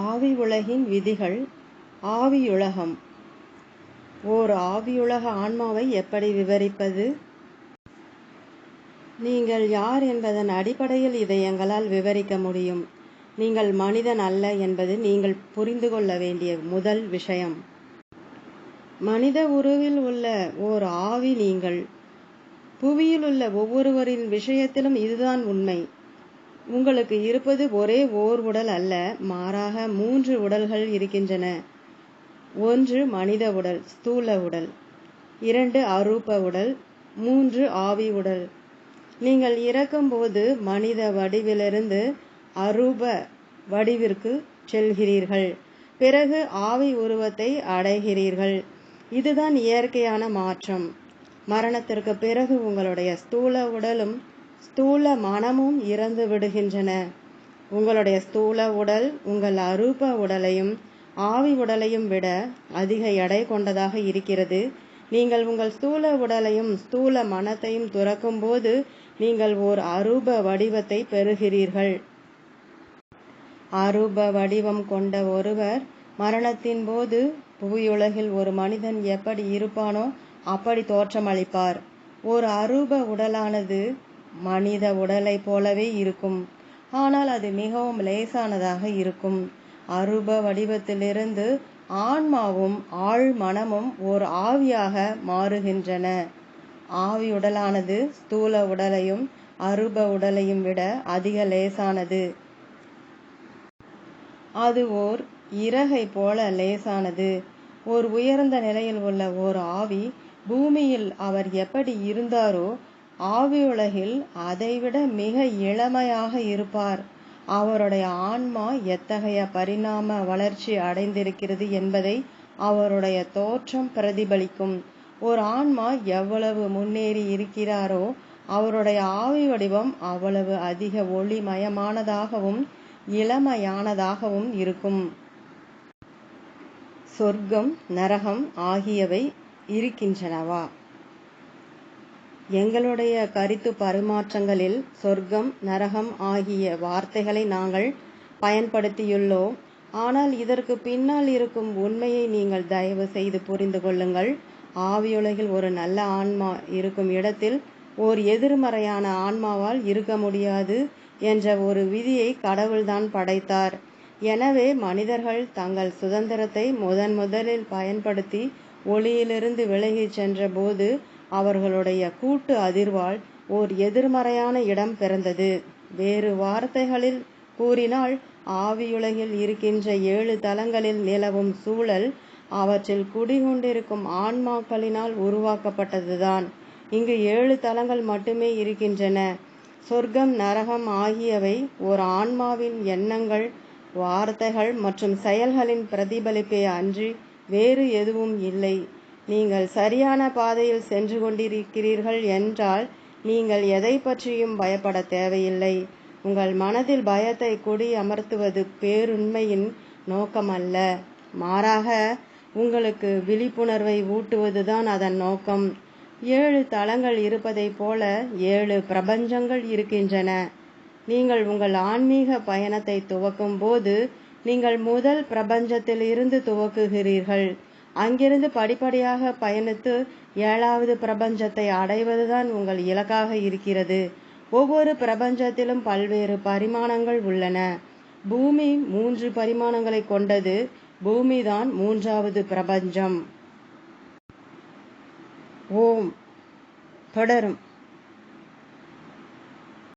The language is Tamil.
ஆவி உலகின் விதிகள் ஆவியுலகம். ஓர் ஆவியுலக ஆன்மாவை எப்படி விவரிப்பது? நீங்கள் யார் என்பதன் அடிப்படையில் இதை எங்களால் விவரிக்க முடியும். நீங்கள் மனிதன் அல்ல என்பது நீங்கள் புரிந்து கொள்ள வேண்டிய முதல் விஷயம். மனித உருவில் உள்ள ஓர் ஆவி நீங்கள். புவியில் உள்ள ஒவ்வொருவரின் விஷயத்திலும் இதுதான் உண்மை. உங்களுக்கு இருப்பது ஒரே ஓர் உடல் அல்ல மாறாக மூன்று உடல்கள் இருக்கின்றன. ஒன்று மனித உடல் ஸ்தூல உடல். இரண்டு அரூப உடல் மூன்று ஆவி உடல். நீங்கள் இறக்கும்போது மனித வடிவிலிருந்து அரூப வடிவிற்கு செல்கிறீர்கள். பிறகு ஆவி உருவத்தை அடைகிறீர்கள். இதுதான் இயற்கையான மாற்றம். மரணத்திற்கு பிறகு உங்களுடைய ஸ்தூல உடலும் ஸ்தூல மனமும் இறந்து விடுகின்றன. உங்களுடைய ஸ்தூல உடல் உங்கள் அரூப உடலையும் ஆவி உடலையும் விட அதிக எடை கொண்டதாக இருக்கிறது. நீங்கள் உங்கள் ஸ்தூல உடலையும் ஸ்தூல மனத்தையும் துறக்கும் போது நீங்கள் ஓர் அரூப வடிவத்தை பெறுகிறீர்கள். அரூப வடிவம் கொண்ட ஒருவர் மரணத்தின் போது புவியுலகில் ஒரு மனிதன் எப்படி இருப்பானோ அப்படி தோற்றமளிப்பார். ஒரு அரூப உடலானது மனித உடலை போலவே இருக்கும். ஆனால் அது மிகவும் லேசானதாக இருக்கும். அரூப வடிவத்திலிருந்து ஆன்மாவும் ஆழ் மனமும் ஓர் ஆவியாக மாறுகின்றன. ஆவி உடலானது ஸ்தூல உடலையும் அரூப உடலையும் விட அதிக லேசானது. அது ஓர் இறகை போல லேசானது. ஓர் உயர்ந்த நிலையில் உள்ள ஓர் ஆவி பூமியில் அவர் எப்படி இருந்தாரோ ஆவியுலகில் அதைவிட மிக இளமையாக இருப்பார். அவருடைய ஆன்மா எத்தகைய பரிணாம வளர்ச்சி அடைந்திருக்கிறது என்பதை அவருடைய தோற்றம் பிரதிபலிக்கும். ஒரு ஆன்மா எவ்வளவு முன்னேறி இருக்கிறாரோ அவருடைய ஆவி வடிவம் அவ்வளவு அதிக ஒளிமயமானதாகவும் இளமையானதாகவும் இருக்கும். சொர்க்கம் நரகம் ஆகியவை இருக்கின்றனவா? எங்களுடைய கருத்து பரிமாற்றங்களில் சொர்க்கம் நரகம் ஆகிய வார்த்தைகளை நாங்கள் பயன்படுத்தியுள்ளோம். ஆனால் இதற்கு பின்னால் இருக்கும் உண்மையை நீங்கள் தயவு செய்து புரிந்து கொள்ளுங்கள். ஆவியுலகில் ஒரு நல்ல ஆன்மா இருக்கும் இடத்தில் ஓர் எதிர்மறையான ஆன்மாவால் இருக்க முடியாது என்ற ஒரு விதியை கடவுள்தான் படைத்தார். எனவே மனிதர்கள் தங்கள் சுதந்திரத்தை முதன் முதலில் பயன்படுத்தி ஒளியிலிருந்து விலகிச் சென்ற போது அவர்களுடைய கூட்டு அதிர்வால் ஓர் எதிர்மறையான இடம் பிறந்தது. வேறு வார்த்தைகளில் கூறினால் ஆவியுலகில் இருக்கின்ற ஏழு தலங்களில் நிலவும் சூழல் அவற்றில் குடிகொண்டிருக்கும் ஆன்மாக்களினால் உருவாக்கப்பட்டதுதான். இங்கு ஏழு தலங்கள் மட்டுமே இருக்கின்றன. சொர்க்கம் நரகம் ஆகியவை ஒரு ஆன்மாவின் எண்ணங்கள் வார்த்தைகள் மற்றும் செயல்களின் பிரதிபலிப்பே அன்றி வேறு எதுவும் இல்லை. நீங்கள் சரியான பாதையில் சென்று கொண்டிருக்கிறீர்கள் என்றால் நீங்கள் எதை பற்றியும் பயப்பட தேவையில்லை. உங்கள் மனதில் பயத்தை குடி அமர்த்துவது பேருண்மையின் நோக்கமல்ல. மாறாக உங்களுக்கு விழிப்புணர்வை ஊட்டுவதுதான் அதன் நோக்கம். ஏழு தளங்கள் இருப்பதைப் போல ஏழு பிரபஞ்சங்கள் இருக்கின்றன. நீங்கள் உங்கள் ஆன்மீக பயணத்தை துவக்கும் போது நீங்கள் முதல் பிரபஞ்சத்தில் இருந்து துவக்குகிறீர்கள். அங்கிருந்து படிப்படியாக பயணித்து ஏழாவது பிரபஞ்சத்தை அடைவதுதான் உங்கள் இலக்காக இருக்கிறது. ஒவ்வொரு பிரபஞ்சத்திலும் பல்வேறு பரிமாணங்கள் உள்ளன. பூமி மூன்று பரிமாணங்களை கொண்டது. பூமிதான் மூன்றாவது பிரபஞ்சம். ஓம். தொடரும்.